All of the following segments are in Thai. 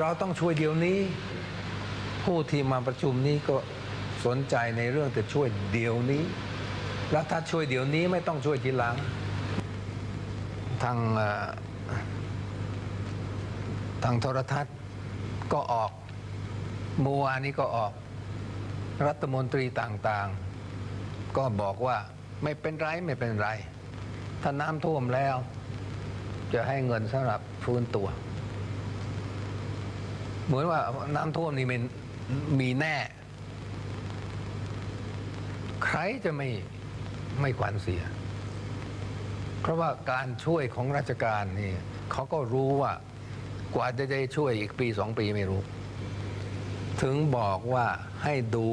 เราต้องช่วยเดี๋ยวนี้ ผู้ที่มาประชุมนี้ก็สนใจในเรื่องจะช่วยเดี๋ยวนี้ แล้วถ้าช่วยเดี๋ยวนี้ไม่ต้องช่วยทีหลัง ทางทางโทรทัศน์ก็ออกเมื่อวานนี้ก็ออก รัฐมนตรีต่างๆ ก็บอกว่าไม่เป็นไรไม่เป็นไร ถ้าน้ำท่วมแล้ว จะให้เงินสำหรับฟื้นตัว เหมือนว่าน้ำท่วมนี่มันมีแน่ ใครจะไม่ไม่ขวัญเสีย เพราะว่าการช่วยของราชการนี่เขาก็รู้ว่ากว่าจะได้ช่วยอีกปีสองปีไม่รู้ ถึงบอกว่าให้ดู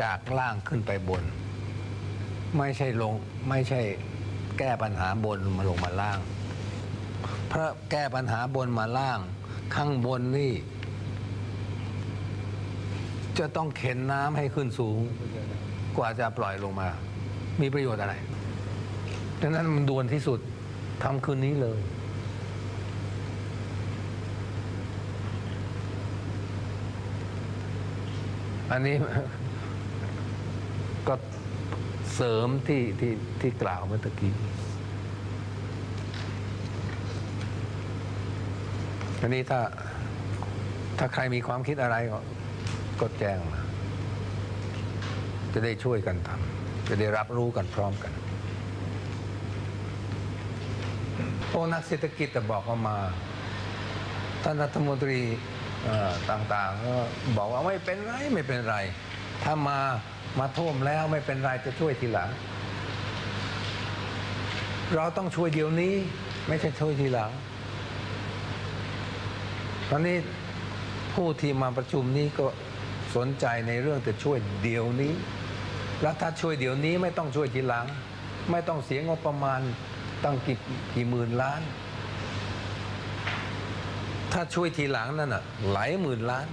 จากล่างขึ้นไปบน ไม่ใช่ลงไม่ใช่แก้ปัญหาบนมาลงมาล่าง เพราะแก้ปัญหาบนมาล่าง ข้างบนนี่ จะต้องเข็นน้ำให้ขึ้นสูง กว่าจะปล่อยลงมา มีประโยชน์อะไรดังนั้นมันด่วนที่สุดทำคืนนี้เลยอันนี้ก็เสริมที่ที่ที่กล่าวเมื่อตะกี้ อันนี้ถ้าถ้าใครมีความคิดอะไรก็กแจ้งมา จะได้ช่วยกันทำจะได้รับรู้กันพร้อมกันพวกนักเศรษฐกิจแต่บอกเขามาท่านรัฐมนตรีต่างๆก็บอกว่าไม่เป็นไรไม่เป็นไร ถ้ามามาท่วมแล้วไม่เป็นไรจะช่วยทีหลัง เราต้องช่วยเดี๋ยวนี้ ไม่ใช่ช่วยทีหลัง ตอนนี้ผู้ที่มาประชุมนี้ก็สนใจในเรื่องจะช่วยเดี๋ยวนี้ แล้วถ้าช่วยเดี๋ยวนี้ไม่ต้องช่วยทีหลัง ไม่ต้องเสียงบประมาณตั้งกี่กี่หมื่นล้าน ถ้าช่วยทีหลังนั่นน่ะหลายหมื่นล้าน